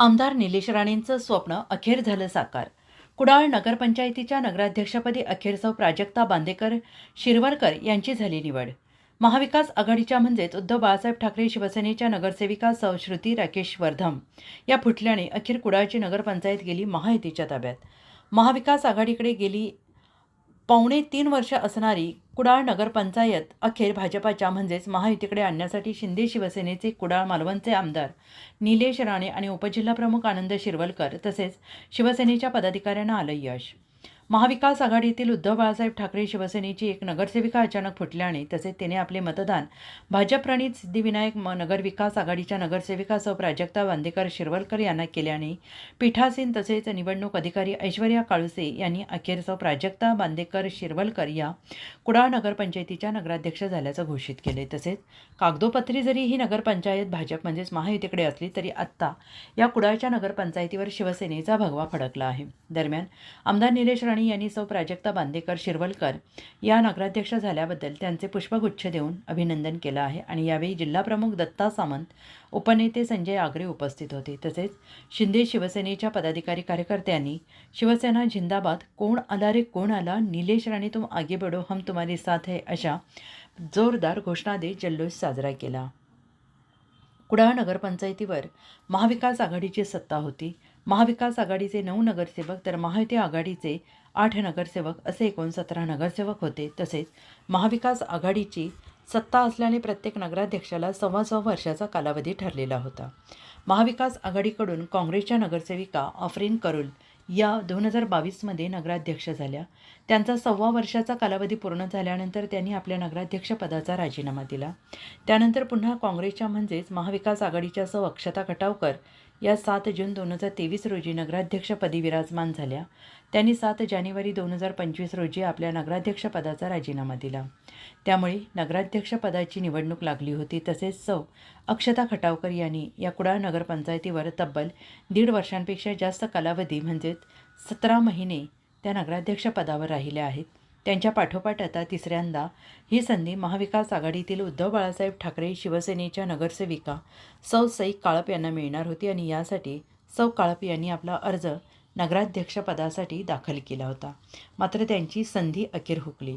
आमदार निलेश राणेंचं स्वप्न अखेर झालं साकार. कुडाळ नगरपंचायतीच्या नगराध्यक्षपदी अखेर प्राजक्ता बांदेकर शिरवरकर यांची झाली निवड. महाविकास आघाडीच्या म्हणजेच उद्धव बाळासाहेब ठाकरे शिवसेनेच्या नगरसेविका संश्रुती राकेश वर्धम या फुटल्याने अखेर कुडाळची नगरपंचायत गेली महायुतीच्या ताब्यात. महाविकास आघाडीकडे गेली पावणे तीन वर्ष असणारी कुडाळ नगरपंचायत अखेर भाजपाच्या म्हणजेच महायुतीकडे आणण्यासाठी शिंदे शिवसेनेचे कुडाळ मालवणचे आमदार निलेश राणे आणि उपजिल्हाप्रमुख आनंद शिरवलकर तसेच शिवसेनेच्या पदाधिकाऱ्यांना आलं यश. महाविकास आघाडीतील उद्धव बाळासाहेब ठाकरे शिवसेनेची एक नगरसेविका अचानक फुटल्याने तसेच तिने आपले मतदान भाजपप्रणित सिद्धिविनायक म नगरविकास आघाडीच्या नगरसेविकासह प्राजक्ता बांदेकर शिरवलकर यांना केल्याने पीठासीन तसेच निवडणूक अधिकारी ऐश्वर्या काळुसे यांनी अखेरसह प्राजक्ता बांदेकर शिरवलकर या कुडाळ नगरपंचायतीच्या नगराध्यक्ष झाल्याचं घोषित केले. तसेच कागदोपत्री जरी ही नगरपंचायत भाजप म्हणजेच महायुतीकडे असली तरी आत्ता या कुडाळच्या नगरपंचायतीवर शिवसेनेचा भगवा फडकला आहे. दरम्यान आमदार निलेश राणे यांनी सौ प्राजक्ता बांदेकर शिरवलकर या नगराध्यक्ष झाल्याबद्दल त्यांचे पुष्पगुच्छ देऊन अभिनंदन केलं आहे. आणि यावेळी जिल्हाप्रमुख दत्ता सामंत उपनेते संजय आगरे उपस्थित होते. तसेच शिंदे शिवसेनेच्या पदाधिकारी कार्यकर्त्यांनी शिवसेना जिंदाबाद कोण आला रे कोण आला निलेश राणे तुम आगे बढो हम तुम्हारे साथ है अशा जोरदार घोषणा देत जल्लोष साजरा केला. कुडाळ नगरपंचायतीवर महाविकास आघाडीची सत्ता होती. महाविकास आघाडीचे नऊ नगरसेवक तर महायुती आघाडीचे आठ नगरसेवक असे एकूण सतरा नगरसेवक होते. तसेच महाविकास आघाडीची सत्ता असल्याने प्रत्येक नगराध्यक्षाला सव्वा सव्वा वर्षाचा कालावधी ठरलेला होता. महाविकास आघाडीकडून काँग्रेसच्या नगरसेविका ऑफरीन करुल या दोन हजार बावीसमध्ये नगराध्यक्ष झाल्या. त्यांचा सव्वा वर्षाचा कालावधी पूर्ण झाल्यानंतर त्यांनी आपल्या नगराध्यक्षपदाचा राजीनामा दिला. त्यानंतर पुन्हा काँग्रेसच्या म्हणजेच महाविकास आघाडीच्या सह अक्षता खटावकर या सात जून दोन हजार तेवीस रोजी नगराध्यक्षपदी विराजमान झाल्या. त्यांनी सात जानेवारी दोन हजार पंचवीस रोजी आपल्या नगराध्यक्षपदाचा राजीनामा दिला. त्यामुळे नगराध्यक्षपदाची निवडणूक लागली होती. तसेच सौ. अक्षता खटावकर यांनी या कुडाळ नगरपंचायतीवर तब्बल दीड वर्षांपेक्षा जास्त कालावधी म्हणजेच सतरा महिने त्या नगराध्यक्षपदावर राहिल्या आहेत. त्यांच्या पाठोपाठ आता तिसऱ्यांदा ही संधी महाविकास आघाडीतील उद्धव बाळासाहेब ठाकरे शिवसेनेच्या नगरसेविका सौ सई काळप यांना मिळणार होती आणि यासाठी सौ काळप यांनी आपला अर्ज नगराध्यक्षपदासाठी दाखल केला होता. मात्र त्यांची संधी अखेर हुकली.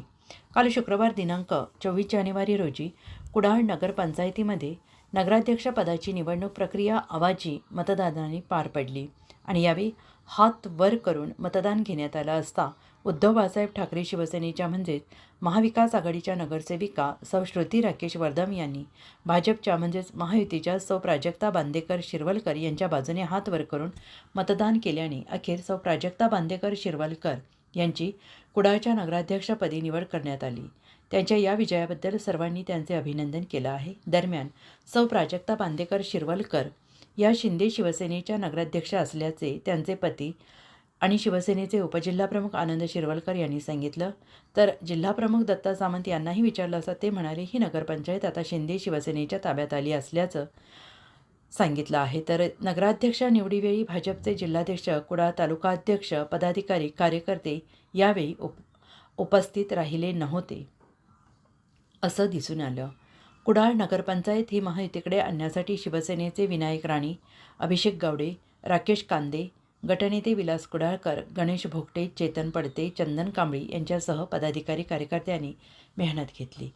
काल शुक्रवार दिनांक चोवीस जानेवारी रोजी कुडाळ नगरपंचायतीमध्ये नगराध्यक्षपदाची निवडणूक प्रक्रिया आवाजी मतदानाने पार पडली आणि यावेळी हात वर करून मतदान घेण्यात आलं असता उद्धव बाळासाहेब ठाकरे शिवसेनेच्या म्हणजेच महाविकास आघाडीच्या नगरसेविका सौ श्रुती राकेश वर्धम यांनी भाजपच्या म्हणजेच महायुतीच्या सौ प्राजक्ता बांदेकर शिरवलकर यांच्या बाजूने हात वर करून मतदान केल्याने अखेर सौ प्राजक्ता बांदेकर शिरवलकर यांची कुडाळच्या नगराध्यक्षपदी निवड करण्यात आली. त्यांच्या या विजयाबद्दल सर्वांनी त्यांचे अभिनंदन केलं आहे. दरम्यान सौ प्राजक्ता बांदेकर शिरवलकर या शिंदे शिवसेनेच्या नगराध्यक्ष असल्याचे त्यांचे पती आणि शिवसेनेचे उपजिल्हाप्रमुख आनंद शिरवलकर यांनी सांगितलं. तर जिल्हाप्रमुख दत्ता सामंत यांनाही विचारलं असता ते म्हणाले ही नगरपंचायत आता शिंदे शिवसेनेच्या ताब्यात आली असल्याचं सांगितलं आहे. तर नगराध्यक्ष निवडीवेळी भाजपचे जिल्हाध्यक्ष कुडाळ तालुकाध्यक्ष पदाधिकारी कार्यकर्ते यावेळी उप उपस्थित राहिले नव्हते. असं दिसून आलं. कुडाळ नगरपंचायत ही महायुतीकडे आणण्यासाठी शिवसेनेचे विनायक राणे अभिषेक गावडे राकेश कांदे गटनेते विलास कुडाळकर गणेश भोगटे चेतन पडते चंदन कांबळी यांच्यासह पदाधिकारी कार्यकर्त्यांनी मेहनत घेतली.